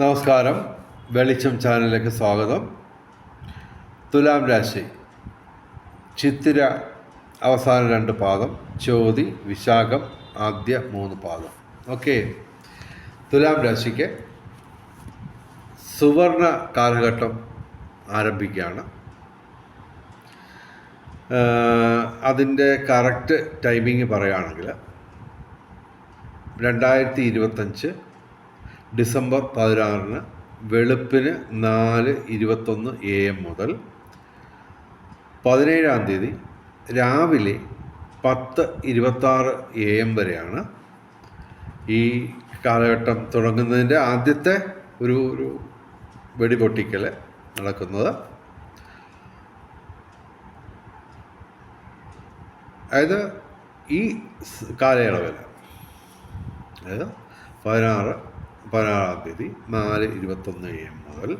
നമസ്കാരം. വെളിച്ചം ചാനലിലേക്ക് സ്വാഗതം. തുലാം രാശി. ചിത്തിര അവസാന രണ്ട് പാദം. ചോതി വിശാഖം ആദ്യ മൂന്ന് പാദം. ഓക്കെ. തുലാം രാശിക്ക് സുവർണ കാലഘട്ടം ആരംഭിക്കുകയാണ്. അതിന്റെ കറക്റ്റ് ടൈമിങ് പറയുകയാണെങ്കിൽ രണ്ടായിരത്തി ഇരുപത്തഞ്ച് ഡിസംബർ പതിനാറിന് വെളുപ്പിന് നാല് ഇരുപത്തൊന്ന് എ എം മുതൽ പതിനേഴാം തീയതി രാവിലെ പത്ത് ഇരുപത്താറ് എ എം വരെയാണ് ഈ കാലഘട്ടം തുടങ്ങുന്നതിന്റെ ആദ്യത്തെ ഒരു ഒരു വെടിപൊട്ടിക്കൽ നടക്കുന്നത്. അതായത് ഈ കാലയളവിൽ അതായത് പതിനാറ് പതിനാറാം തീയതി നാല് ഇരുപത്തൊന്ന് എ എം മുതൽ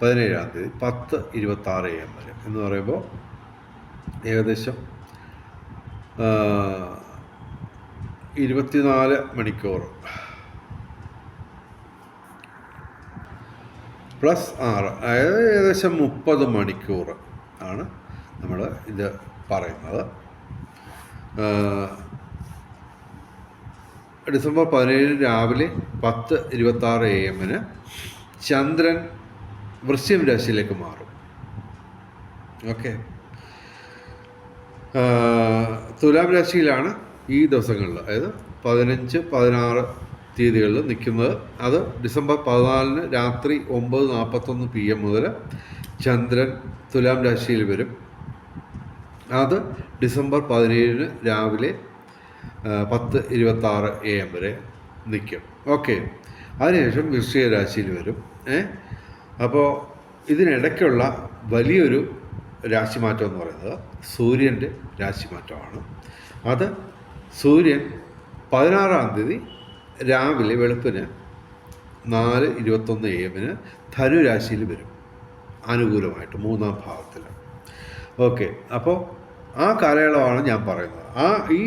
പതിനേഴാം തീയതി പത്ത് ഇരുപത്താറ് എ എം വരെ എന്ന് പറയുമ്പോൾ ഏകദേശം ഇരുപത്തിനാല് മണിക്കൂർ. പ്ലസ് ആറ് അതായത് ഏകദേശം മുപ്പത് മണിക്കൂർ ആണ് നമ്മൾ ഇത് പറയുന്നത്. ഡിസംബർ പതിനേഴ് രാവിലെ പത്ത് ഇരുപത്താറ് എ എമ്മിന് ചന്ദ്രൻ വൃശ്യം രാശിയിലേക്ക് മാറും. ഓക്കെ. തുലാം രാശിയിലാണ് ഈ ദിവസങ്ങളിൽ അതായത് പതിനഞ്ച് പതിനാറ് തീയതികളിൽ നിൽക്കുന്നത്. അത് ഡിസംബർ പതിനാലിന് രാത്രി ഒമ്പത് നാൽപ്പത്തൊന്ന് പി എം മുതൽ ചന്ദ്രൻ തുലാം രാശിയിൽ വരും. അത് ഡിസംബർ പതിനേഴിന് രാവിലെ പത്ത് ഇരുപത്താറ് എ എം വരെ നിൽക്കും. ഓക്കെ. അതിനുശേഷം വൃശ്ചിക രാശിയിൽ വരും അപ്പോൾ ഇതിനിടയ്ക്കുള്ള വലിയൊരു രാശിമാറ്റം എന്ന് പറയുന്നത് സൂര്യന്റെ രാശിമാറ്റമാണ്. അത് സൂര്യൻ പതിനാറാം തീയതി രാവിലെ വെളുപ്പിന് നാല് ഇരുപത്തൊന്ന് എ എമ്മിന് ധനുരാശിയിൽ വരും. അനുകൂലമായിട്ട് മൂന്നാം ഭാവത്തിൽ ഓക്കെ. അപ്പോൾ ആ കാലയളവാണ് ഞാൻ പറയുന്നത്. ആ ഈ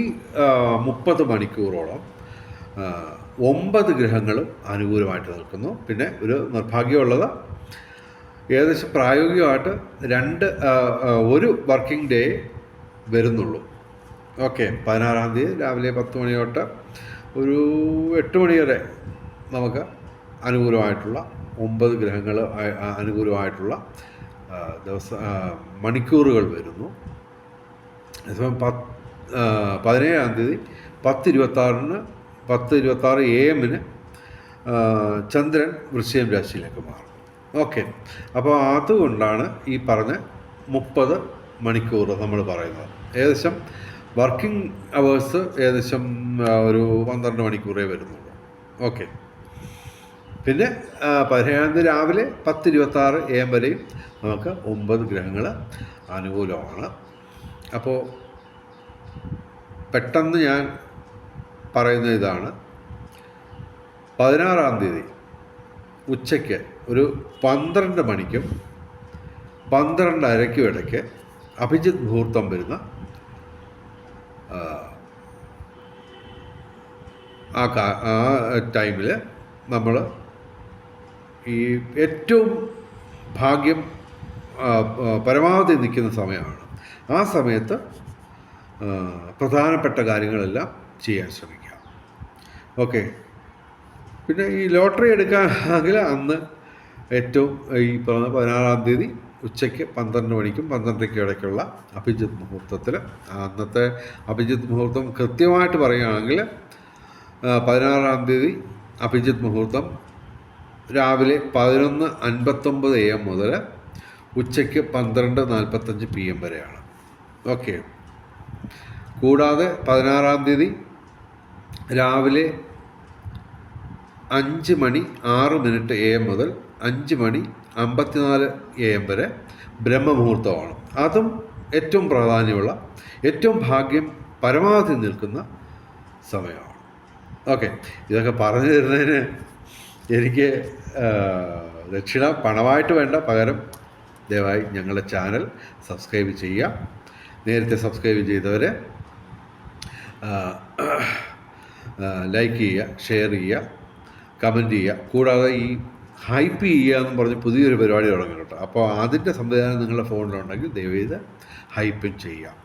മുപ്പത് മണിക്കൂറോളം ഒമ്പത് ഗ്രഹങ്ങളും അനുകൂലമായിട്ട് നിൽക്കുന്നു. പിന്നെ ഒരു നിർഭാഗ്യമുള്ളത് ഏകദേശം പ്രായോഗികമായിട്ട് രണ്ട് ഒരു വർക്കിംഗ് ഡേ വരുന്നുള്ളൂ. ഓക്കെ പതിനാറാം തീയതി രാവിലെ പത്ത് മണി തൊട്ട് ഒരു എട്ട് മണി വരെ നമുക്ക് അനുകൂലമായിട്ടുള്ള ഒമ്പത് ഗ്രഹങ്ങൾ അനുകൂലമായിട്ടുള്ള ദിവസ മണിക്കൂറുകൾ വരുന്നു. അതേസമയം പത്ത് പതിനേഴാം തീയതി പത്ത് ഇരുപത്താറിന് പത്ത് ഇരുപത്താറ് എ എമ്മിന് ചന്ദ്രൻ വൃശ്ചികം രാശിയിലേക്ക് മാറും. ഓക്കെ. അപ്പോൾ അതുകൊണ്ടാണ് ഈ പറഞ്ഞ മുപ്പത് മണിക്കൂർ നമ്മൾ പറയുന്നത്. ഏകദേശം വർക്കിംഗ് അവേഴ്സ് ഏകദേശം ഒരു പന്ത്രണ്ട് മണിക്കൂറേ വരുന്നുള്ളൂ. ഓക്കെ. പിന്നെ പതിനേഴാം തീയതി രാവിലെ പത്ത് ഇരുപത്താറ് എ എം വരെയും നമുക്ക് ഒമ്പത് ഗ്രഹങ്ങൾ അനുകൂലമാണ്. അപ്പോൾ പെട്ടെന്ന് ഞാൻ പറയുന്ന ഇതാണ്. പതിനാറാം തീയതി ഉച്ചയ്ക്ക് ഒരു പന്ത്രണ്ട് മണിക്കും പന്ത്രണ്ടരയ്ക്കും ഇടയ്ക്ക് അഭിജിത് മുഹൂർത്തം വരുന്ന ആ, ആ ടൈമിൽ നമ്മൾ ഈ ഏറ്റവും ഭാഗ്യം പരമാവധി നിൽക്കുന്ന സമയമാണ്. ആ സമയത്ത് പ്രധാനപ്പെട്ട കാര്യങ്ങളെല്ലാം ചെയ്യാൻ ശ്രമിക്കാം. ഓക്കെ. പിന്നെ ഈ ലോട്ടറി എടുക്കാനാണെങ്കിൽ അന്ന് ഏറ്റവും ഈ പറഞ്ഞ പതിനാറാം തീയതി ഉച്ചയ്ക്ക് പന്ത്രണ്ട് മണിക്കും പന്ത്രണ്ടരയ്ക്കും ഇടയ്ക്കുള്ള അഭിജിത്ത് മുഹൂർത്തത്തിൽ അന്നത്തെ അഭിജിത്ത് മുഹൂർത്തം കൃത്യമായിട്ട് പറയുകയാണെങ്കിൽ പതിനാറാം തീയതി അഭിജിത്ത് മുഹൂർത്തം രാവിലെ പതിനൊന്ന് അൻപത്തൊമ്പത് എ എം മുതൽ ഉച്ചയ്ക്ക് പന്ത്രണ്ട് നാൽപ്പത്തഞ്ച് പി എം വരെയാണ്. ഓക്കെ. കൂടാതെ പതിനാറാം തീയതി രാവിലെ അഞ്ച് മണി ആറ് മിനിറ്റ് എ എം മുതൽ അഞ്ച് മണി അമ്പത്തിനാല് എ എം വരെ ബ്രഹ്മമുഹൂർത്തമാണ്. അതും ഏറ്റവും പ്രാധാന്യമുള്ള ഏറ്റവും ഭാഗ്യം പരമാവധി നിൽക്കുന്ന സമയമാണ്. ഓക്കെ. ഇതൊക്കെ പറഞ്ഞു തരുന്നതിന് എനിക്ക് ദക്ഷിണ പണമായിട്ട് വേണ്ട. പകരം ദയവായി ഞങ്ങളുടെ ചാനൽ സബ്സ്ക്രൈബ് ചെയ്യുക. നേരത്തെ സബ്സ്ക്രൈബ് ചെയ്തവർ ലൈക്ക് ചെയ്യുക ഷെയർ ചെയ്യുക കമന്റ് ചെയ്യുക. കൂടാതെ ഈ ഹൈപ്പ് ചെയ്യുക എന്ന് പറഞ്ഞ് പുതിയൊരു പരിപാടി തുടങ്ങി കേട്ടോ. അപ്പോൾ അതിന്റെ സംവിധാനം നിങ്ങളുടെ ഫോണിലുണ്ടെങ്കിൽ ദയവേത് ഹൈപ്പും ചെയ്യാം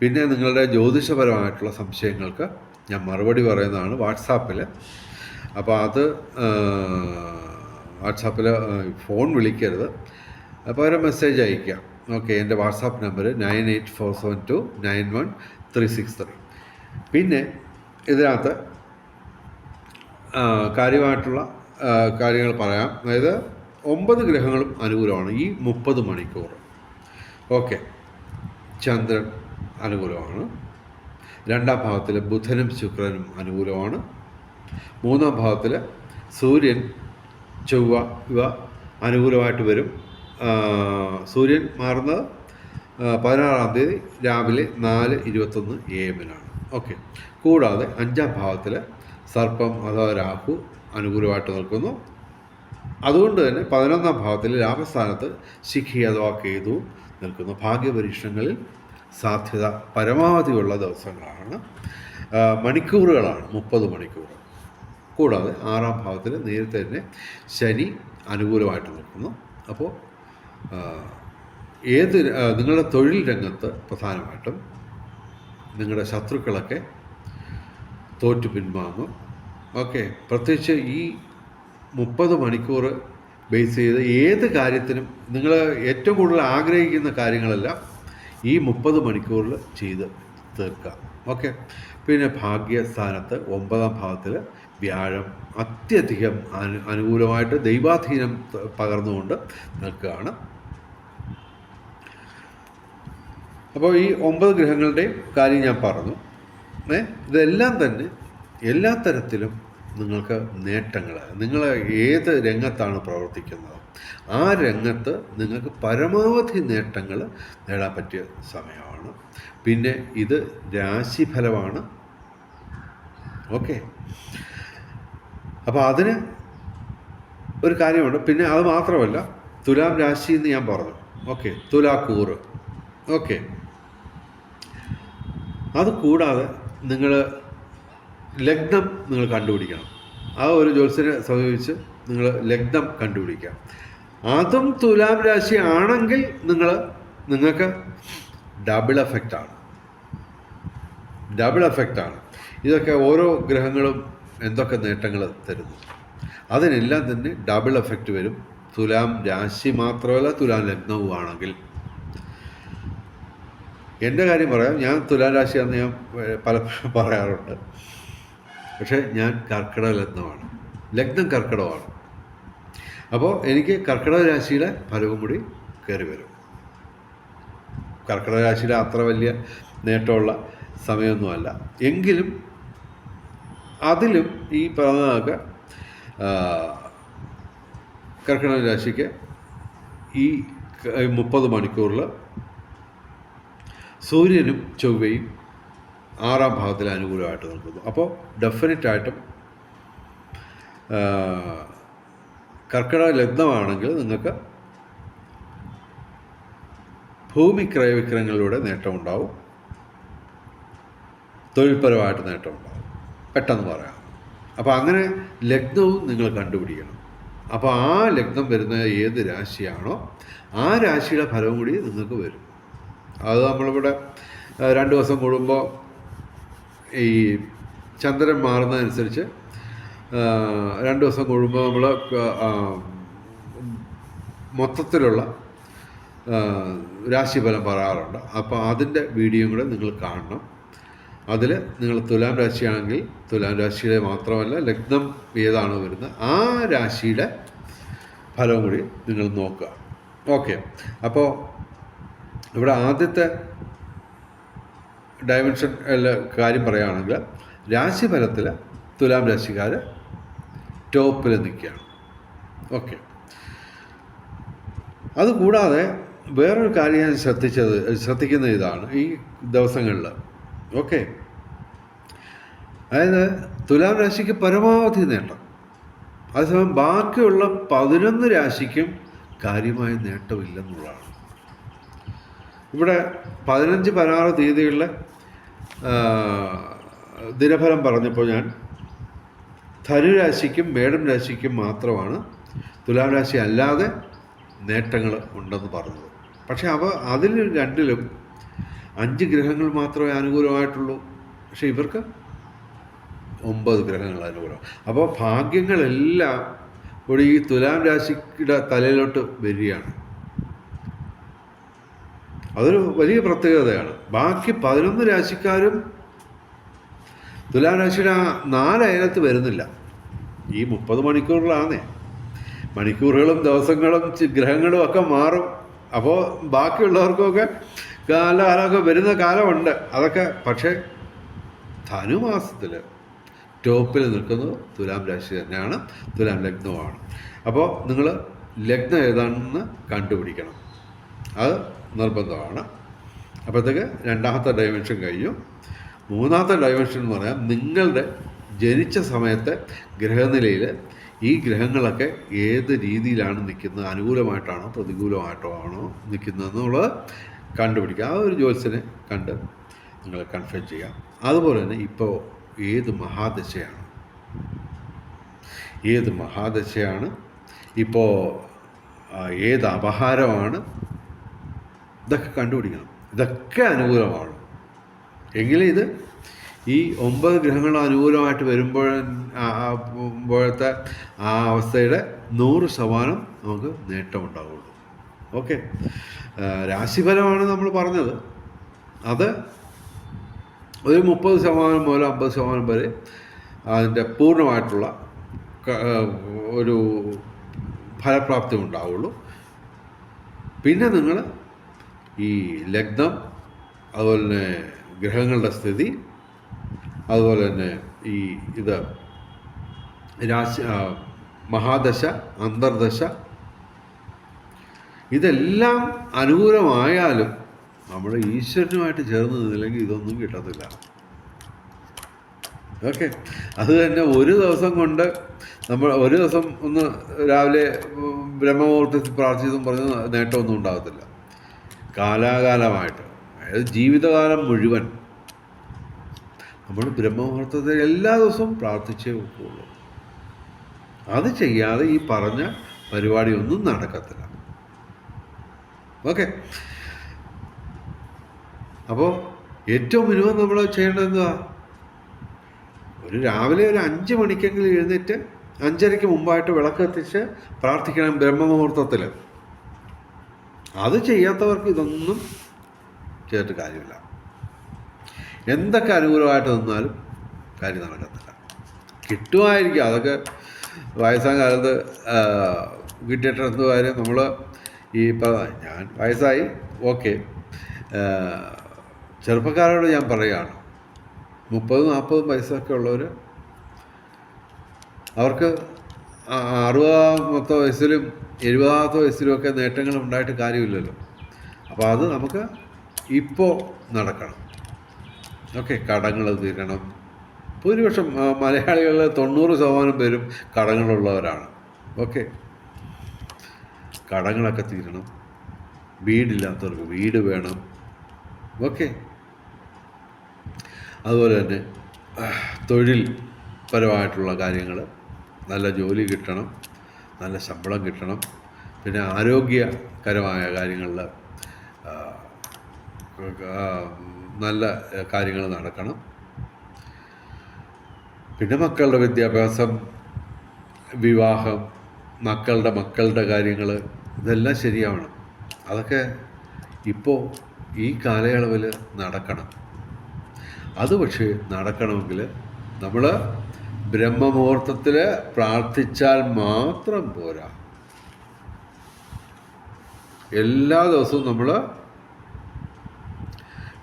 പിന്നെ നിങ്ങളുടെ ജ്യോതിഷപരമായിട്ടുള്ള സംശയങ്ങൾക്ക് ഞാൻ മറുപടി പറയുന്നതാണ് വാട്സാപ്പിൽ. അപ്പോൾ അത് വാട്സാപ്പിൽ ഫോൺ വിളിക്കരുത്. അപ്പോൾ ഒരു മെസ്സേജ് അയക്കാം ഓക്കെ എന്റെ WhatsApp number nine eight four seven two nine one three six three. പിന്നെ ഇതിനകത്ത് കാര്യമായിട്ടുള്ള കാര്യങ്ങൾ പറയാം. അതായത് ഒമ്പത് ഗ്രഹങ്ങളും അനുകൂലമാണ് ഈ മുപ്പത് മണിക്കൂർ. ഓക്കെ ചന്ദ്രൻ അനുകൂലമാണ്. രണ്ടാം ഭാവത്തിൽ ബുധനും ശുക്രനും അനുകൂലമാണ്. മൂന്നാം ഭാവത്തിൽ സൂര്യൻ ചൊവ്വ ഇവ അനുകൂലമായിട്ട് വരും. സൂര്യൻ മാറുന്നത് പതിനാറാം തീയതി രാവിലെ നാല് ഇരുപത്തൊന്ന് എ എമ്മിനാണ് ഓക്കെ കൂടാതെ അഞ്ചാം ഭാവത്തിൽ സർപ്പം അഥവാ രാഹു അനുകൂലമായിട്ട് നിൽക്കുന്നു. അതുകൊണ്ട് തന്നെ പതിനൊന്നാം ഭാവത്തിൽ രാമസ്ഥാനത്ത് ശിഖി അഥവാ കേതു നിൽക്കുന്നു. ഭാഗ്യപരീക്ഷണങ്ങളിൽ സാധ്യത പരമാവധിയുള്ള ദിവസങ്ങളാണ്. മണിക്കൂറുകളാണ് മുപ്പത് മണിക്കൂർ. കൂടാതെ ആറാം ഭാവത്തിൽ നേരത്തെ തന്നെ ശനി അനുകൂലമായിട്ട് നിൽക്കുന്നു. അപ്പോൾ ഏത് നിങ്ങളുടെ തൊഴിൽ രംഗത്ത് പ്രധാനമായിട്ടും നിങ്ങളുടെ ശത്രുക്കളൊക്കെ തോറ്റു പിൻവാങ്ങും. ഓക്കെ പ്രത്യേകിച്ച് ഈ മുപ്പത് മണിക്കൂർ ബേസ് ചെയ്ത് ഏത് കാര്യത്തിനും നിങ്ങൾ ഏറ്റവും കൂടുതൽ ആഗ്രഹിക്കുന്ന കാര്യങ്ങളെല്ലാം ഈ മുപ്പത് മണിക്കൂറിൽ ചെയ്ത് തീർക്കുക. ഓക്കെ പിന്നെ ഭാഗ്യസ്ഥാനത്ത് ഒമ്പതാം ഭാവത്തിൽ വ്യാഴം അത്യധികം അനു അനുകൂലമായിട്ട് ദൈവാധീനം പകർന്നുകൊണ്ട് നിൽക്കുകയാണ്. അപ്പോൾ ഈ ഒമ്പത് ഗ്രഹങ്ങളുടെയും കാര്യം ഞാൻ പറഞ്ഞു. ഇതെല്ലാം തന്നെ എല്ലാ തരത്തിലും നിങ്ങൾക്ക് നേട്ടങ്ങൾ നിങ്ങൾ ഏത് രംഗത്താണ് പ്രവർത്തിക്കുന്നത്? ആ രംഗത്ത് നിങ്ങൾക്ക് പരമാവധി നേട്ടങ്ങൾ നേടാൻ പറ്റിയ സമയമാണ്. പിന്നെ ഇത് രാശിഫലമാണ്. ഓക്കെ. അപ്പോൾ അതിന് ഒരു കാര്യമുണ്ട്. പിന്നെ അത് മാത്രമല്ല തുലാം രാശി എന്ന് ഞാൻ പറഞ്ഞു. ഓക്കെ തുലാക്കൂറ്. ഓക്കെ. അത് കൂടാതെ നിങ്ങൾ ലഗ്നം നിങ്ങൾ കണ്ടുപിടിക്കണം. ആ ഒരു ജ്യോത്സ്യനെ സമീപിച്ച് നിങ്ങൾ ലഗ്നം കണ്ടുപിടിക്കുക. അതും തുലാം രാശി ആണെങ്കിൽ നിങ്ങൾ നിങ്ങൾക്ക് ഡബിൾ എഫക്റ്റാണ് ഡബിൾ എഫക്റ്റാണ് ഇതൊക്കെ ഓരോ ഗ്രഹങ്ങളും എന്തൊക്കെ നേട്ടങ്ങൾ തരുന്നു. അതിനെല്ലാം തന്നെ ഡബിൾ എഫക്റ്റ് വരും. തുലാം രാശി മാത്രമല്ല തുലാം ലഗ്നവും ആണെങ്കിൽ എന്റെ കാര്യം പറയാം. ഞാൻ തുലാം രാശിയാണെന്ന് ഞാൻ പല പലപ്പോഴും പറയാറുണ്ട്. പക്ഷേ ഞാൻ കർക്കിടക ലഗ്നമാണ്. ലഗ്നം കർക്കിടകമാണ്. അപ്പോൾ എനിക്ക് കർക്കിടക രാശിയുടെ ഫലവും കൂടി കയറി വരും. കർക്കിടക രാശിയിലെ അത്ര വലിയ നേട്ടമുള്ള സമയമൊന്നുമല്ല. എങ്കിലും അതിലും ഈ പറഞ്ഞതൊക്കെ കർക്കിടക രാശിക്ക് ഈ മുപ്പത് മണിക്കൂറിൽ സൂര്യനും ചൊവ്വയും ആറാം ഭാവത്തിൽ അനുകൂലമായിട്ട് നിൽക്കുന്നു. അപ്പോൾ ഡെഫിനറ്റായിട്ടും കർക്കിടക ലഗ്നമാണെങ്കിൽ നിങ്ങൾക്ക് ഭൂമി ക്രയവിക്രയങ്ങളിലൂടെ നേട്ടമുണ്ടാവും തൊഴിൽപരമായിട്ട് നേട്ടമുണ്ടാവും പെട്ടെന്ന് പറയാം. അപ്പോൾ അങ്ങനെ ലഗ്നവും നിങ്ങൾ കണ്ടുപിടിക്കണം. അപ്പോൾ ആ ലഗ്നം വരുന്ന ഏത് രാശിയാണോ ആ രാശിയുടെ ഫലവും കൂടി നിങ്ങൾക്ക് വരും. അത് നമ്മളിവിടെ രണ്ട് ദിവസം കൂടുമ്പോൾ ഈ ചന്ദ്രൻ മാറുന്നതനുസരിച്ച് രണ്ട് ദിവസം കൂടുമ്പോൾ നമ്മൾ മൊത്തത്തിലുള്ള രാശിഫലം പറയാറുണ്ട്. അപ്പോൾ അതിന്റെ വീഡിയോ കൂടെ നിങ്ങൾ കാണണം. അതിൽ നിങ്ങൾ തുലാം രാശിയാണെങ്കിൽ തുലാം രാശിയുടെ മാത്രമല്ല ലഗ്നം ഏതാണോ വരുന്നത് ആ രാശിയുടെ ഫലവും കൂടി നിങ്ങൾ നോക്കുക. ഓക്കെ. അപ്പോൾ ഇവിടെ ആദ്യത്തെ ഡയമെൻഷൻ കാര്യം പറയുകയാണെങ്കിൽ രാശിഫലത്തിൽ തുലാം രാശിക്കാർ ടോപ്പിൽ നിൽക്കുകയാണ്. ഓക്കെ അതുകൂടാതെ വേറൊരു കാര്യം ഞാൻ ശ്രദ്ധിച്ചത് ശ്രദ്ധിക്കുന്ന ഇതാണ് ഈ ദിവസങ്ങളിൽ ഓക്കെ അതായത് തുലാം രാശിക്ക് പരമാവധി നേട്ടം. അതേസമയം ബാക്കിയുള്ള പതിനൊന്ന് രാശിക്കും കാര്യമായ നേട്ടമില്ലെന്നുള്ളതാണ്. ഇവിടെ പതിനഞ്ച് പതിനാറ് തീയതികളിലെ ദിനഫലം പറഞ്ഞപ്പോൾ ഞാൻ ധനുരാശിക്കും മേടം രാശിക്കും മാത്രമാണ് തുലാം രാശി അല്ലാതെ നേട്ടങ്ങൾ ഉണ്ടെന്ന് പറഞ്ഞത്. പക്ഷേ അവ അതിൽ രണ്ടിലും അഞ്ച് ഗ്രഹങ്ങൾ മാത്രമേ അനുകൂലമായിട്ടുള്ളൂ. പക്ഷേ ഇവർക്ക് ഒമ്പത് ഗ്രഹങ്ങൾ അനുകൂലം. അപ്പോൾ ഭാഗ്യങ്ങളെല്ലാം ഇവിടെ ഈ തുലാം രാശിയുടെ തലയിലോട്ട് വരികയാണ്. അതൊരു വലിയ പ്രത്യേകതയാണ്. ബാക്കി പതിനൊന്ന് രാശിക്കാരും തുലാം രാശിയുടെ ആ നാലയനത്ത് വരുന്നില്ല. ഈ മുപ്പത് മണിക്കൂറിലാണേ മണിക്കൂറുകളും ദിവസങ്ങളും ഗ്രഹങ്ങളും ഒക്കെ മാറും. അപ്പോൾ ബാക്കിയുള്ളവർക്കൊക്കെ കാലകാലമൊക്കെ വരുന്ന കാലമുണ്ട്. അതൊക്കെ പക്ഷേ ധനുമാസത്തിൽ ടോപ്പിൽ നിൽക്കുന്നത് തുലാം രാശി തന്നെയാണ് തുലാം ലഗ്നവുമാണ്. അപ്പോൾ നിങ്ങൾ ലഗ്നം ഏതാണെന്ന് കണ്ടുപിടിക്കണം. അത് നിർബന്ധമാണ്. അപ്പോഴത്തേക്ക് രണ്ടാമത്തെ ഡയമെൻഷൻ കഴിയും മൂന്നാമത്തെ ഡയമെൻഷൻ എന്ന് പറയാം നിങ്ങളുടെ ജനിച്ച സമയത്തെ ഗ്രഹനിലയിൽ ഈ ഗ്രഹങ്ങളൊക്കെ ഏത് രീതിയിലാണ് നിൽക്കുന്നത്? അനുകൂലമായിട്ടാണോ പ്രതികൂലമായിട്ടോ ആണോ നിൽക്കുന്നത് എന്നുള്ളത് കണ്ടുപിടിക്കുക. ആ ഒരു ജ്യോത്സ്യനെ കണ്ട് നിങ്ങൾ കൺഫേം ചെയ്യാം അതുപോലെ തന്നെ ഇപ്പോൾ ഏത് മഹാദശയാണ്? ഏത് മഹാദശയാണ്? ഇപ്പോൾ ഏത് അപഹാരമാണ്? ഇതൊക്കെ കണ്ടുപിടിക്കണം. ഇതൊക്കെ അനുകൂലമാണ്. എങ്കിലും ഇത് ഈ ഒമ്പത് ഗ്രഹങ്ങൾ അനുകൂലമായിട്ട് വരുമ്പോൾ മ്പോഴത്തെ ആ അവസ്ഥയുടെ നൂറ് ശതമാനം നമുക്ക് നേട്ടമുണ്ടാവുള്ളൂ. ഓക്കെ. രാശിഫലമാണ് നമ്മൾ പറഞ്ഞത്. അത് ഒരു മുപ്പത് ശതമാനം മുതൽ അമ്പത് ശതമാനം വരെ അതിന്റെ പൂർണമായിട്ടുള്ള ഒരു ഫലപ്രാപ്തി ഉണ്ടാവുള്ളൂ. പിന്നെ നിങ്ങൾ ഈ ലഗ്നം അതുപോലെ തന്നെ ഗ്രഹങ്ങളുടെ സ്ഥിതി അതുപോലെ തന്നെ ഈ ഇത് രാശി മഹാദശ അന്തർദശ. ഇതെല്ലാം അനുകൂലമായാലും നമ്മൾ ഈശ്വരനുമായിട്ട് ചേർന്ന് നിന്നില്ലെങ്കിൽ ഇതൊന്നും കിട്ടത്തില്ല. ഓക്കെ. അത് തന്നെ ഒരു ദിവസം കൊണ്ട് നമ്മൾ ഒരു ദിവസം ഒന്ന് രാവിലെ ബ്രഹ്മമുഹൂർത്തത്തിൽ പ്രാർത്ഥിച്ചതും പറഞ്ഞ് നേട്ടമൊന്നും ഉണ്ടാകത്തില്ല. കാലാകാലമായിട്ട്. അതായത് ജീവിതകാലം മുഴുവൻ നമ്മൾ ബ്രഹ്മമുഹൂർത്തത്തിൽ എല്ലാ ദിവസവും പ്രാർത്ഥിച്ചേ ഒക്കുള്ളൂ. അത് ചെയ്യാതെ ഈ പറഞ്ഞ പരിപാടിയൊന്നും നടക്കത്തില്ല. ഓക്കെ. അപ്പോൾ ഏറ്റവും മിനിമം നമ്മൾ ചെയ്യേണ്ടത് എന്താ ഒരു രാവിലെ ഒരു അഞ്ച് മണിക്കെങ്കിലും എഴുന്നേറ്റ് അഞ്ചരയ്ക്ക് മുമ്പായിട്ട് വിളക്ക് കത്തിച്ച് പ്രാർത്ഥിക്കണം ബ്രഹ്മമുഹൂർത്തത്തിൽ അത് ചെയ്യാത്തവർക്ക് ഇതൊന്നും ചെയ്തിട്ട് കാര്യമില്ല. എന്തൊക്കെ അനുകൂലമായിട്ട് നിന്നാലും കാര്യം നടക്കത്തില്ല കിട്ടുമായിരിക്കും. അതൊക്കെ വയസ്സാം കാലത്ത് കിട്ടിയിട്ടെന്ന് കാര്യം നമ്മൾ ഈ ഞാൻ വയസ്സായി ഓക്കെ. ചെറുപ്പക്കാരോട് ഞാൻ പറയുകയാണ്. മുപ്പതും നാൽപ്പതും വയസ്സൊക്കെ ഉള്ളവർ അവർക്ക് അറുപതാമത്തെ വയസ്സിലും എഴുപതാമത്തെ വയസ്സിലും ഒക്കെ നേട്ടങ്ങൾ ഉണ്ടായിട്ട് കാര്യമില്ലല്ലോ. അപ്പോൾ അത് നമുക്ക് ഇപ്പോൾ നടക്കണം. ഓക്കെ കടങ്ങൾ തീരണം. ഭൂരിപക്ഷം മലയാളികളിൽ തൊണ്ണൂറ് ശതമാനം പേരും കടങ്ങളുള്ളവരാണ്. ഓക്കെ. കടങ്ങളൊക്കെ തീരണം. വീടില്ലാത്തവർക്ക് വീട് വേണം. ഓക്കെ. അതുപോലെ തന്നെ തൊഴിൽപരമായിട്ടുള്ള തൊഴിൽ പരമായിട്ടുള്ള കാര്യങ്ങൾ നല്ല ജോലി കിട്ടണം നല്ല ശമ്പളം കിട്ടണം പിന്നെ ആരോഗ്യകരമായ കാര്യങ്ങളിൽ നല്ല കാര്യങ്ങൾ നടക്കണം. പിന്നെ മക്കളുടെ വിദ്യാഭ്യാസം വിവാഹം മക്കളുടെ മക്കളുടെ കാര്യങ്ങൾ ഇതെല്ലാം ശരിയാവണം. അതൊക്കെ ഇപ്പോൾ ഈ കാലയളവിൽ നടക്കണം. അത് പക്ഷേ നടക്കണമെങ്കിൽ നമ്മൾ ബ്രഹ്മമുഹൂർത്തത്തിൽ പ്രാർത്ഥിച്ചാൽ മാത്രം പോരാ. എല്ലാ ദിവസവും നമ്മൾ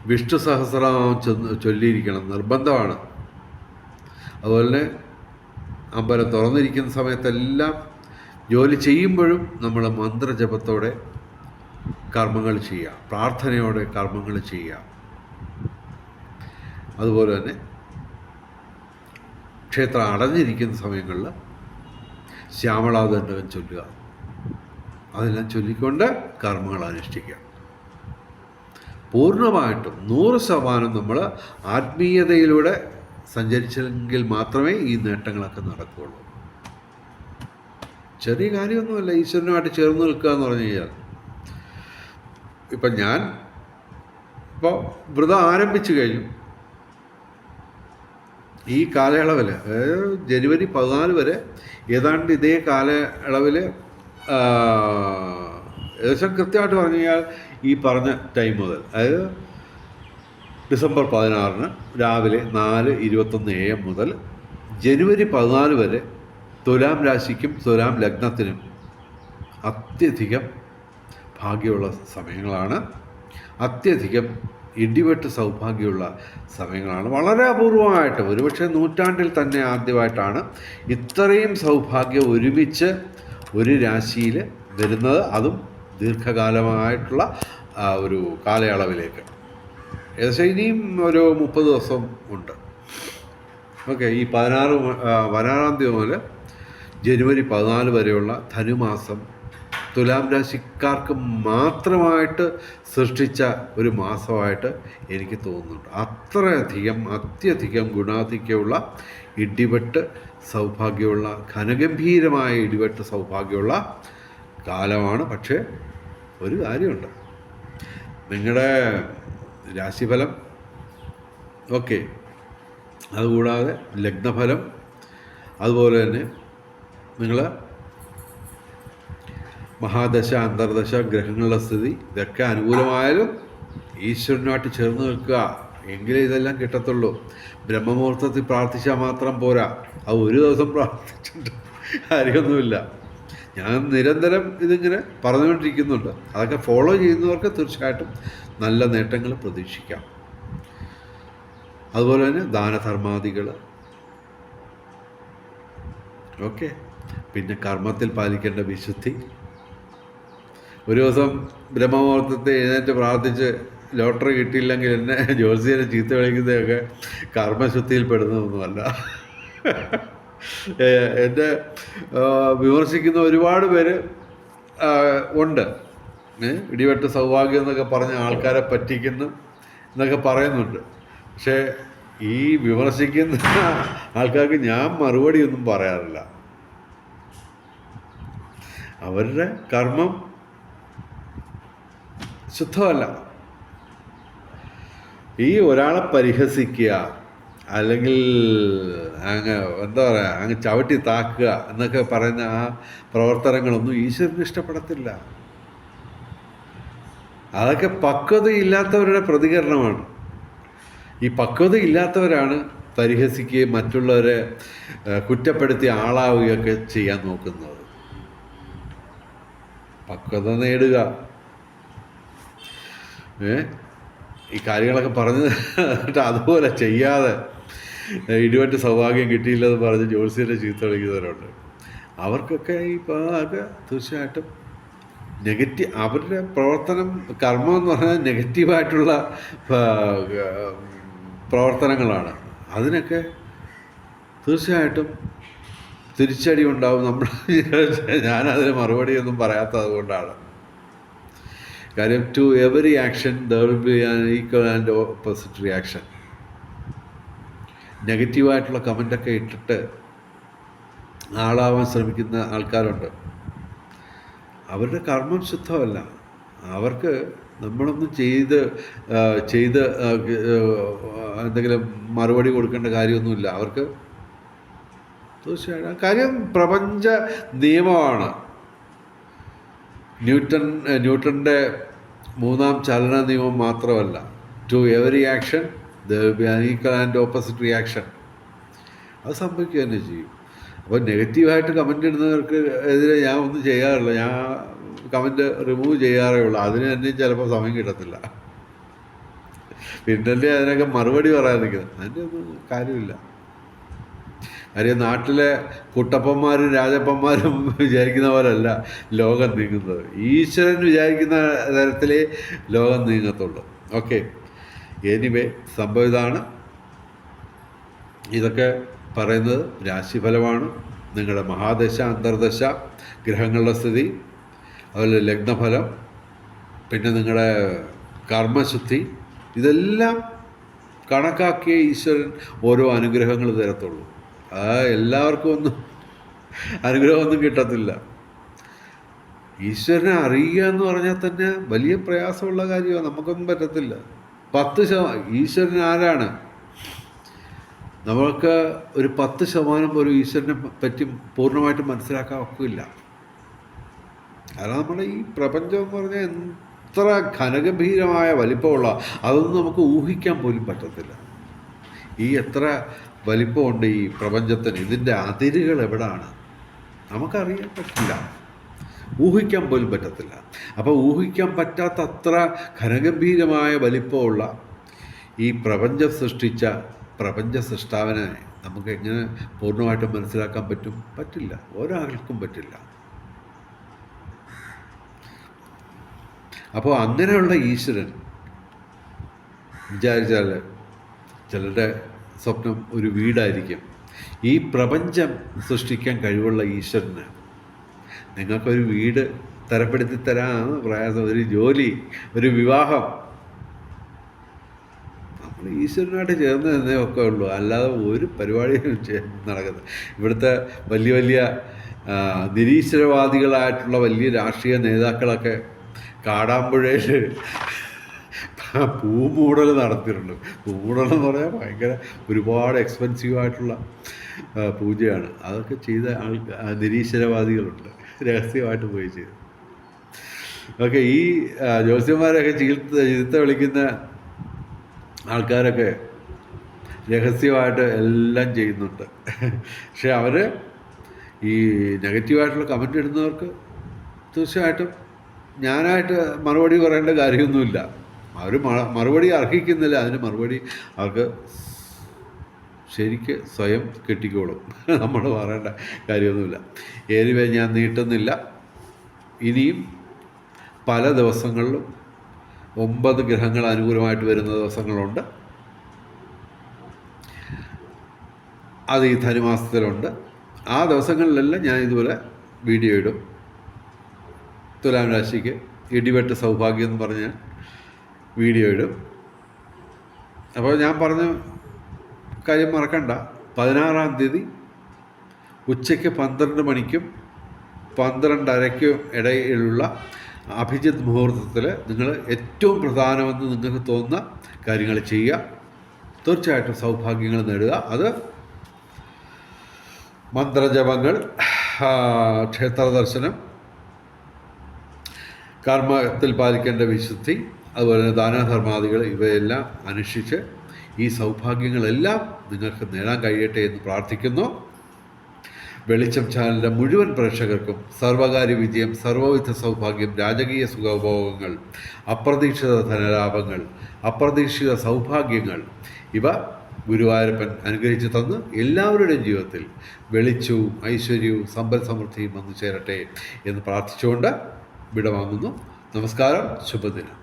വിഷ്ണു സഹസ്രനാമം ചൊല്ലിയിരിക്കണം. നിർബന്ധമാണ്. അതുപോലെ തന്നെ അമ്പലം തുറന്നിരിക്കുന്ന സമയത്തെല്ലാം ജോലി ചെയ്യുമ്പോഴും നമ്മൾ മന്ത്രജപത്തോടെ കർമ്മങ്ങൾ ചെയ്യുക പ്രാർത്ഥനയോടെ കർമ്മങ്ങൾ ചെയ്യുക അതുപോലെ തന്നെ ക്ഷേത്രം അടഞ്ഞിരിക്കുന്ന സമയങ്ങളിൽ ശ്യാമളാദണ്ഡകം ചൊല്ലുക. അതെല്ലാം ചൊല്ലിക്കൊണ്ട് കർമ്മങ്ങൾ അനുഷ്ഠിക്കുക. പൂർണമായിട്ടും നൂറ് ശതമാനം നമ്മൾ ആത്മീയതയിലൂടെ സഞ്ചരിച്ചെങ്കിൽ മാത്രമേ ഈ നേട്ടങ്ങളൊക്കെ നടക്കുകയുള്ളൂ. ചെറിയ കാര്യമൊന്നുമല്ല ഈശ്വരനുമായിട്ട് ചേർന്ന് നിൽക്കുക എന്ന് പറഞ്ഞു കഴിഞ്ഞാൽ. ഇപ്പം ഞാൻ ഇപ്പോൾ വ്രതം ആരംഭിച്ചു കഴിഞ്ഞു. ഈ കാലയളവിൽ ജനുവരി പതിനാല് വരെ ഏതാണ്ട് ഇതേ കാലയളവിൽ ഏകദേശം കൃത്യമായിട്ട് പറഞ്ഞു കഴിഞ്ഞാൽ ഈ പറഞ്ഞ ടൈം മുതൽ അതായത് ഡിസംബർ പതിനാറിന് രാവിലെ നാല് ഇരുപത്തൊന്ന് എ എം മുതൽ ജനുവരി പതിനാല് വരെ തുലാം രാശിക്കും തുലാം ലഗ്നത്തിനും അത്യധികം ഭാഗ്യമുള്ള സമയങ്ങളാണ്. അത്യധികം ഇടിവെട്ട് സൗഭാഗ്യമുള്ള സമയങ്ങളാണ്. വളരെ അപൂർവമായിട്ട് ഒരുപക്ഷെ നൂറ്റാണ്ടിൽ തന്നെ ആദ്യമായിട്ടാണ് ഇത്രയും സൗഭാഗ്യം ഒരുമിച്ച് ഒരു രാശിയിൽ വരുന്നത്. അതും ദീർഘകാലമായിട്ടുള്ള ഒരു കാലയളവിലേക്ക്. ഏകദേശം ഇനിയും ഒരു മുപ്പത് ദിവസം ഉണ്ട്. ഓക്കെ ഈ പതിനാറ് പതിനാറാം തീയതി മുതൽ ജനുവരി പതിനാല് വരെയുള്ള ധനുമാസം തുലാം രാശിക്കാർക്ക് മാത്രമായിട്ട് സൃഷ്ടിച്ച ഒരു മാസമായിട്ട് എനിക്ക് തോന്നുന്നുണ്ട്. അത്രയധികം അത്യധികം ഗുണാധിക്യമുള്ള ഇടിവെട്ട് സൗഭാഗ്യമുള്ള ഘനഗംഭീരമായ ഇടിവെട്ട് സൗഭാഗ്യമുള്ള കാലമാണ്. പക്ഷേ ഒരു കാര്യമുണ്ട്. നിങ്ങളുടെ രാശിഫലം ഓക്കെ അതുകൂടാതെ ലഗ്നഫലം അതുപോലെ തന്നെ നിങ്ങൾ മഹാദശ അന്തർദശ ഗ്രഹങ്ങളുടെ സ്ഥിതി ഇതൊക്കെ അനുകൂലമായാലും ഈശ്വരനുമായിട്ട് ചേർന്ന് നിൽക്കുക. എങ്കിലേ ഇതെല്ലാം കിട്ടത്തുള്ളൂ. ബ്രഹ്മമുഹൂർത്തത്തിൽ പ്രാർത്ഥിച്ചാൽ മാത്രം പോരാ. അത് ഒരു ദിവസം പ്രാർത്ഥിച്ചിട്ട് കാര്യമൊന്നുമില്ല. ഞാൻ നിരന്തരം ഇതിങ്ങനെ പറഞ്ഞുകൊണ്ടിരിക്കുന്നുണ്ട്. അതൊക്കെ ഫോളോ ചെയ്യുന്നവർക്ക് തീർച്ചയായിട്ടും നല്ല നേട്ടങ്ങൾ പ്രതീക്ഷിക്കാം. അതുപോലെ തന്നെ ദാനധർമാദികൾ. ഓക്കെ പിന്നെ കർമ്മത്തിൽ പാലിക്കേണ്ട വിശുദ്ധി. ഒരു ദിവസം ബ്രഹ്മമുഹൂർത്തത്തെ എഴുന്നേറ്റ് പ്രാർത്ഥിച്ച് ലോട്ടറി കിട്ടിയില്ലെങ്കിൽ എന്നെ ജ്യോത്സ്യനെ ചീത്ത വിളിക്കുന്നതൊക്കെ കർമ്മശുദ്ധിയിൽ പെടുന്നതൊന്നുമല്ല. ഏ- എന്നെ ആ, വിമർശിക്കുന്ന ഒരുപാട് പേര് ഉണ്ട്. ഇടിവെട്ട് സൗഭാഗ്യം എന്നൊക്കെ പറഞ്ഞ ആൾക്കാരെ പറ്റിക്കുന്നു എന്നൊക്കെ പറയുന്നുണ്ട്. പക്ഷേ ഈ വിമർശിക്കുന്ന ആൾക്കാർക്ക് ഞാൻ മറുപടി ഒന്നും പറയാറില്ല. അവരുടെ കർമ്മം ശുദ്ധമല്ല. ഈ ഒരാളെ പരിഹസിക്കുക അല്ലെങ്കിൽ അങ്ങ് എന്താ പറയുക അങ്ങ് ചവിട്ടി താക്കുക എന്നൊക്കെ പറയുന്ന ആ പ്രവർത്തനങ്ങളൊന്നും ഈശ്വരന് ഇഷ്ടപ്പെടത്തില്ല. അതൊക്കെ പക്വതയില്ലാത്തവരുടെ പ്രതികരണമാണ്. ഈ പക്വതയില്ലാത്തവരാണ് പരിഹസിക്കുകയും മറ്റുള്ളവരെ കുറ്റപ്പെടുത്തി ആളാവുകയൊക്കെ ചെയ്യാൻ നോക്കുന്നത്. പക്വത നേടുക. ഈ കാര്യങ്ങളൊക്കെ പറഞ്ഞ് അതുപോലെ ചെയ്യാതെ ഇടിവെട്ട് സൗഭാഗ്യം കിട്ടിയില്ലെന്ന് പറഞ്ഞ് ജോത്സ്യനെ ചീത്ത വിളിക്കുന്നവരുണ്ട്. അവർക്കൊക്കെ ഈ അതൊക്കെ തീർച്ചയായിട്ടും നെഗറ്റീവ് അവരുടെ പ്രവർത്തനം കർമ്മം എന്ന് പറഞ്ഞാൽ നെഗറ്റീവായിട്ടുള്ള പ്രവർത്തനങ്ങളാണ്. അതിനൊക്കെ തീർച്ചയായിട്ടും തിരിച്ചടി ഉണ്ടാവും. നമ്മൾ ഞാനതിന് മറുപടിയൊന്നും പറയാത്തത് കൊണ്ടാണ് കാര്യം to every action there will be an equal and opposite reaction നെഗറ്റീവായിട്ടുള്ള കമന്റൊക്കെ ഇട്ടിട്ട് ആളാവാൻ ശ്രമിക്കുന്ന ആൾക്കാരുണ്ട്. അവരുടെ കർമ്മം ശുദ്ധമല്ല. അവർക്ക് നമ്മളൊന്നും ചെയ്ത് ചെയ്ത് എന്തെങ്കിലും മറുപടി കൊടുക്കേണ്ട കാര്യമൊന്നുമില്ല. അവർക്ക് തീർച്ചയായിട്ടും കാര്യം പ്രപഞ്ച നിയമമാണ്. ന്യൂട്ടൺ ന്യൂട്ടന്റെ മൂന്നാം ചലന നിയമം മാത്രമല്ല. To every action an equal and opposite reaction അത് സംഭവിക്കുക തന്നെ ചെയ്യും. അപ്പോൾ നെഗറ്റീവായിട്ട് കമന്റ് ഇടുന്നവർക്ക് എതിരെ ഞാൻ ഒന്നും ചെയ്യാറില്ല. ഞാൻ കമന്റ് റിമൂവ് ചെയ്യാറേ ഉള്ളൂ. അതിന് തന്നെ ചിലപ്പോൾ സമയം കിട്ടത്തില്ല. പിന്നല്ലേ അതിനൊക്കെ മറുപടി പറയാൻ നിൽക്കുന്നത് അതിന്റെ ഒന്നും കാര്യമില്ല. കാര്യം നാട്ടിലെ കുട്ടപ്പന്മാരും രാജപ്പന്മാരും വിചാരിക്കുന്ന പോലല്ല ലോകം നീങ്ങുന്നത്. ഈശ്വരൻ വിചാരിക്കുന്ന തരത്തിലേ ലോകം നീങ്ങത്തുള്ളൂ. ഓക്കെ എനിവേ സംഭവം ഇതാണ്. ഇതൊക്കെ പറയുന്നത് രാശിഫലമാണ്. നിങ്ങളുടെ മഹാദശ അന്തർദശ ഗ്രഹങ്ങളുടെ സ്ഥിതി അതുപോലെ ലഗ്നഫലം പിന്നെ നിങ്ങളുടെ കർമ്മശുദ്ധി ഇതെല്ലാം കണക്കാക്കിയ ഈശ്വരൻ ഓരോ അനുഗ്രഹങ്ങൾ തരത്തുള്ളൂ. ആ എല്ലാവർക്കും ഒന്നും അനുഗ്രഹമൊന്നും കിട്ടത്തില്ല. ഈശ്വരനെ അറിയുക എന്ന് പറഞ്ഞാൽ തന്നെ വലിയ പ്രയാസമുള്ള കാര്യമാണ്. നമുക്കൊന്നും പറ്റത്തില്ല. പത്ത് ശതമാനം ഈശ്വരൻ ആരാണ്? നമ്മൾക്ക് ഒരു പത്ത് ശതമാനം പോലും ഈശ്വരനെ പറ്റി പൂർണമായിട്ട് മനസ്സിലാക്കാൻ ഒക്കില്ല കാരണം നമ്മുടെ ഈ പ്രപഞ്ചം എന്ന് പറഞ്ഞാൽ എത്ര ഘനഗംഭീരമായ വലിപ്പമുള്ള അതൊന്നും നമുക്ക് ഊഹിക്കാൻ പോലും പറ്റത്തില്ല. ഈ എത്ര വലിപ്പമുണ്ട് ഈ പ്രപഞ്ചത്തിന്. ഇതിന്റെ അതിരുകൾ എവിടാണ്? നമുക്കറിയാൻ പറ്റില്ല. ഊഹിക്കാൻ പോലും പറ്റത്തില്ല. അപ്പോൾ ഊഹിക്കാൻ പറ്റാത്ത അത്ര ഘനഗംഭീരമായ വലിപ്പമുള്ള ഈ പ്രപഞ്ചം സൃഷ്ടിച്ച പ്രപഞ്ച സൃഷ്ടാവിനെ നമുക്ക് എങ്ങനെ പൂർണമായിട്ടും മനസ്സിലാക്കാൻ പറ്റും? പറ്റില്ല. ഒരാൾക്കും പറ്റില്ല. അപ്പോൾ അങ്ങനെയുള്ള ഈശ്വരൻ വിചാരിച്ചാൽ ചിലരുടെ സ്വപ്നം ഒരു വീടായിരിക്കും. ഈ പ്രപഞ്ചം സൃഷ്ടിക്കാൻ കഴിവുള്ള ഈശ്വരന്. നിങ്ങൾക്കൊരു വീട് തരപ്പെടുത്തി തരാമെന്ന് പ്രയാസം ഒരു ജോലി ഒരു വിവാഹം. നമ്മൾ ഈശ്വരനായിട്ട് ചേർന്ന് തന്നേ ഒക്കെ ഉള്ളൂ അല്ലാതെ ഒരു പരിപാടിയും നടക്കുന്നത് ഇവിടുത്തെ വലിയ വലിയ നിരീശ്വരവാദികളായിട്ടുള്ള വലിയ രാഷ്ട്രീയ നേതാക്കളൊക്കെ കാടാമ്പുഴയിൽ പൂമൂടൽ നടത്തിയിട്ടുണ്ട്. പൂമൂടൽ എന്ന് പറയാൻ ഭയങ്കര ഒരുപാട് എക്സ്പെൻസീവ് ആയിട്ടുള്ള പൂജയാണ്. അതൊക്കെ ചെയ്ത ആൾ നിരീശ്വരവാദികളുണ്ട്. രഹസ്യമായിട്ട് പോയി ചെയ്തു. ഓക്കെ ഈ ജ്യോത്സ്യന്മാരൊക്കെ ചികിത്സ ചികിത്സ വിളിക്കുന്ന ആൾക്കാരൊക്കെ രഹസ്യമായിട്ട് എല്ലാം ചെയ്യുന്നുണ്ട്. പക്ഷെ അവർ ഈ നെഗറ്റീവായിട്ടുള്ള കമന്റ് ഇടുന്നവർക്ക് തീർച്ചയായിട്ടും ഞാനായിട്ട് മറുപടി പറയേണ്ട കാര്യമൊന്നുമില്ല. അവർ മറുപടി അർഹിക്കുന്നില്ല. അതിന് മറുപടി അവർക്ക് ശരിക്ക് സ്വയം കെട്ടിക്കോളും. നമ്മൾ പറയേണ്ട കാര്യമൊന്നുമില്ല. എനിവേ ഞാൻ നീട്ടുന്നില്ല. ഇനിയും പല ദിവസങ്ങളിലും ഒമ്പത് ഗ്രഹങ്ങൾ അനുകൂലമായിട്ട് വരുന്ന ദിവസങ്ങളുണ്ട്. അത് ഈ ധനുമാസത്തിലുണ്ട്. ആ ദിവസങ്ങളിലെല്ലാം ഞാൻ ഇതുപോലെ വീഡിയോ ഇടും. തുലാം രാശിക്ക് ഇടിവെട്ട് സൗഭാഗ്യം എന്ന് പറഞ്ഞ് ഞാൻ വീഡിയോ ഇടും. അപ്പോൾ ഞാൻ പറഞ്ഞ കാര്യം മറക്കണ്ട. പതിനാറാം തീയതി ഉച്ചയ്ക്ക് പന്ത്രണ്ട് മണിക്കും പന്ത്രണ്ടരയ്ക്കും ഇടയിലുള്ള അഭിജിത് മുഹൂർത്തത്തിൽ നിങ്ങൾ ഏറ്റവും പ്രധാനമെന്ന് നിങ്ങൾക്ക് തോന്നുന്ന കാര്യങ്ങൾ ചെയ്യുക. തീർച്ചയായിട്ടും സൗഭാഗ്യങ്ങൾ നേടുക. അത് മന്ത്രജപങ്ങൾ ക്ഷേത്ര ദർശനം കർമ്മത്തിൽ പാലിക്കേണ്ട വിശുദ്ധി അതുപോലെ തന്നെ ദാനധർമാദികൾ ഇവയെല്ലാം അനുഷ്ഠിച്ച് ഈ സൗഭാഗ്യങ്ങളെല്ലാം നിങ്ങൾക്ക് നേടാൻ കഴിയട്ടെ എന്ന് പ്രാർത്ഥിക്കുന്നു. വെളിച്ചം ചാനലിന്റെ മുഴുവൻ പ്രേക്ഷകർക്കും സർവകാര്യ വിജയം സർവവിധ സൗഭാഗ്യം രാജകീയ സുഖഭോഗങ്ങൾ അപ്രതീക്ഷിത ധനലാഭങ്ങൾ അപ്രതീക്ഷിത സൗഭാഗ്യങ്ങൾ ഇവ ഗുരുവായൂരപ്പൻ അനുഗ്രഹിച്ചു തന്ന് എല്ലാവരുടെയും ജീവിതത്തിൽ വെളിച്ചവും ഐശ്വര്യവും സമ്പൽ സമൃദ്ധിയും വന്നു ചേരട്ടെ എന്ന് പ്രാർത്ഥിച്ചുകൊണ്ട് വിടവാങ്ങുന്നു. നമസ്കാരം ശുഭദിനം.